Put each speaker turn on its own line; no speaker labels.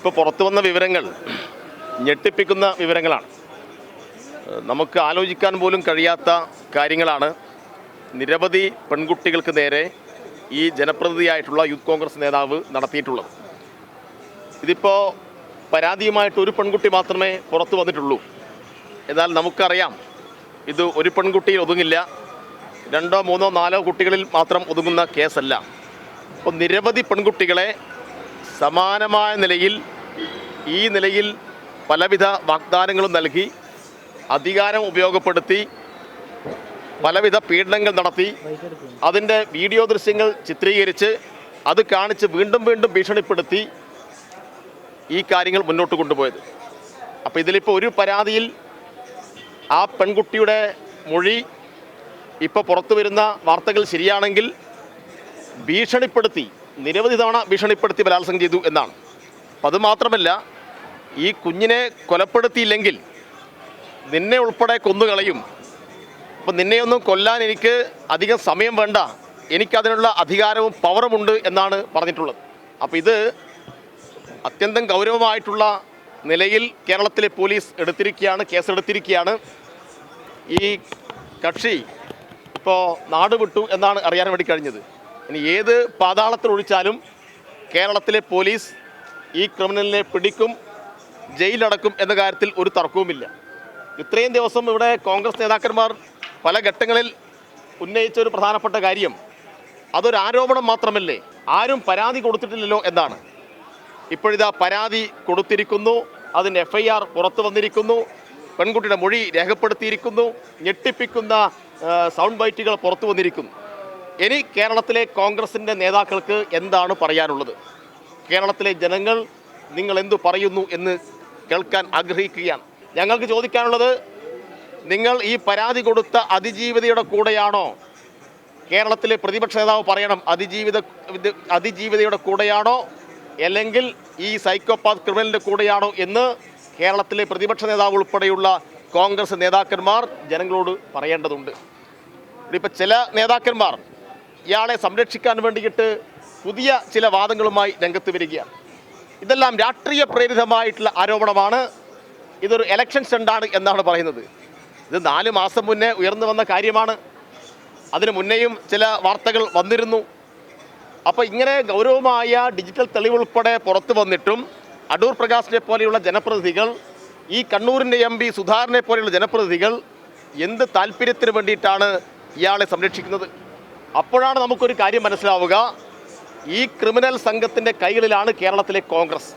ഇപ്പോൾ പുറത്തു വന്ന വിവരങ്ങൾ ഞെട്ടിപ്പിക്കുന്ന വിവരങ്ങളാണ്. നമുക്ക് ആലോചിക്കാൻ പോലും കഴിയാത്ത കാര്യങ്ങളാണ്. നിരവധി പെൺകുട്ടികൾക്ക് നേരെ ഈ ജനപ്രതിനിധിയായിട്ടുള്ള യൂത്ത് കോൺഗ്രസ് നേതാവ് നടത്തിയിട്ടുള്ളത്. ഇതിപ്പോൾ പരാതിയുമായിട്ട് ഒരു പെൺകുട്ടി മാത്രമേ പുറത്തു വന്നിട്ടുള്ളൂ. എന്നാൽ നമുക്കറിയാം ഇത് ഒരു പെൺകുട്ടിയിൽ ഒതുങ്ങില്ല. രണ്ടോ മൂന്നോ നാലോ കുട്ടികളിൽ മാത്രം ഒതുങ്ങുന്ന കേസല്ല. അപ്പോൾ നിരവധി പെൺകുട്ടികളെ സമാനമായ നിലയിൽ ഈ നിലയിൽ പലവിധ വാഗ്ദാനങ്ങളും നൽകി അധികാരം ഉപയോഗപ്പെടുത്തി പലവിധ പീഡനങ്ങൾ നടത്തി അതിന്റെ വീഡിയോ ദൃശ്യങ്ങൾ ചിത്രീകരിച്ച് അത് കാണിച്ച് വീണ്ടും വീണ്ടും ഭീഷണിപ്പെടുത്തി ഈ കാര്യങ്ങൾ മുന്നോട്ട് കൊണ്ടുപോയത്. അപ്പോൾ ഇതിലിപ്പോൾ ഒരു പരാതിയിൽ ആ പെൺകുട്ടിയുടെ മൊഴി ഇപ്പോൾ പുറത്തു വരുന്ന വാർത്തകൾ ശരിയാണെങ്കിൽ ഭീഷണിപ്പെടുത്തി നിരവധി തവണ ഭീഷണിപ്പെടുത്തി ബലാത്സംഗം ചെയ്തു എന്നാണ്. അപ്പം അതുമാത്രമല്ല ഈ കുഞ്ഞിനെ കൊലപ്പെടുത്തിയില്ലെങ്കിൽ നിന്നെ ഉൾപ്പെടെ കൊന്നുകളയും അപ്പം നിന്നെയൊന്നും കൊല്ലാൻ എനിക്ക് അധികം സമയം വേണ്ട. എനിക്കതിനുള്ള അധികാരവും പവറുമുണ്ട് എന്നാണ് പറഞ്ഞിട്ടുള്ളത്. അപ്പോൾ ഇത് അത്യന്തം ഗൗരവമായിട്ടുള്ള നിലയിൽ കേരളത്തിലെ പോലീസ് എടുത്തിരിക്കുകയാണ് കേസെടുത്തിരിക്കുകയാണ്. ഈ കക്ഷി ഇപ്പോൾ നാട് വിട്ടു എന്നാണ് അറിയാൻ വേണ്ടി കഴിഞ്ഞത്. ഇനി ഏത് പാതാളത്തിൽ ഒഴിച്ചാലും കേരളത്തിലെ പോലീസ് ഈ ക്രിമിനലിനെ പിടിക്കും ജയിലടക്കും എന്ന കാര്യത്തിൽ ഒരു തർക്കവുമില്ല. ഇത്രയും ദിവസം ഇവിടെ കോൺഗ്രസ് നേതാക്കന്മാർ പല ഘട്ടങ്ങളിൽ ഉന്നയിച്ച ഒരു പ്രധാനപ്പെട്ട കാര്യം അതൊരു ആരോപണം മാത്രമല്ലേ? ആരും പരാതി കൊടുത്തിട്ടില്ലല്ലോ എന്നാണ്. ഇപ്പോഴിതാ പരാതി കൊടുത്തിരിക്കുന്നു അതിന് എഫ് ഐ ആർ പുറത്തു വന്നിരിക്കുന്നു പെൺകുട്ടിയുടെ മൊഴി രേഖപ്പെടുത്തിയിരിക്കുന്നു ഞെട്ടിപ്പിക്കുന്ന സൗണ്ട് ബൈറ്റുകൾ പുറത്തു വന്നിരിക്കുന്നു. ഇനി കേരളത്തിലെ കോൺഗ്രസിന്റെ നേതാക്കൾക്ക് എന്താണ് പറയാനുള്ളത്? കേരളത്തിലെ ജനങ്ങൾ നിങ്ങൾ എന്തു പറയുന്നു എന്ന് കേൾക്കാൻ ആഗ്രഹിക്കുകയാണ്. ഞങ്ങൾക്ക് ചോദിക്കാനുള്ളത് നിങ്ങൾ ഈ പരാതി കൊടുത്ത അതിജീവിതയുടെ കൂടെയാണോ? കേരളത്തിലെ പ്രതിപക്ഷ നേതാവ് പറയണം അതിജീവിത അതിജീവിതയുടെ കൂടെയാണോ? അല്ലെങ്കിൽ ഈ സൈക്കോപാത്ത് ക്രിമിനലിന്റെ കൂടെയാണോ എന്ന് കേരളത്തിലെ പ്രതിപക്ഷ നേതാവ് ഉൾപ്പെടെയുള്ള കോൺഗ്രസ് നേതാക്കന്മാർ ജനങ്ങളോട് പറയേണ്ടതുണ്ട്. ഇപ്പം ചില നേതാക്കന്മാർ ഇയാളെ സംരക്ഷിക്കാൻ വേണ്ടിയിട്ട് പുതിയ ചില വാദങ്ങളുമായി രംഗത്ത് വരികയാണ്. ഇതെല്ലാം രാഷ്ട്രീയ പ്രേരിതമായിട്ടുള്ള ആരോപണമാണ്. ഇതൊരു എലക്ഷൻ സ്റ്റണ്ടാണ് എന്നാണ് പറയുന്നത്. ഇത് നാല് മാസം മുന്നേ ഉയർന്നു വന്ന കാര്യമാണ്. അതിനു മുന്നേയും ചില വാർത്തകൾ വന്നിരുന്നു. അപ്പോൾ ഇങ്ങനെ ഗൗരവമായ ഡിജിറ്റൽ തെളിവുൾപ്പെടെ പുറത്തു വന്നിട്ടും അടൂർ പ്രകാശിനെ പോലെയുള്ള ജനപ്രതിനിധികൾ ഈ കണ്ണൂരിന്റെ എം പി സുധാകരനെ പോലെയുള്ള ജനപ്രതിനിധികൾ എന്ത് താല്പര്യത്തിന് വേണ്ടിയിട്ടാണ് ഇയാളെ സംരക്ഷിക്കുന്നത്? അപ്പോഴാണ് നമുക്കൊരു കാര്യം മനസ്സിലാവുക. ഈ ക്രിമിനൽ സംഘത്തിന്റെ കൈകളിലാണ് കേരളത്തിലെ കോൺഗ്രസ്.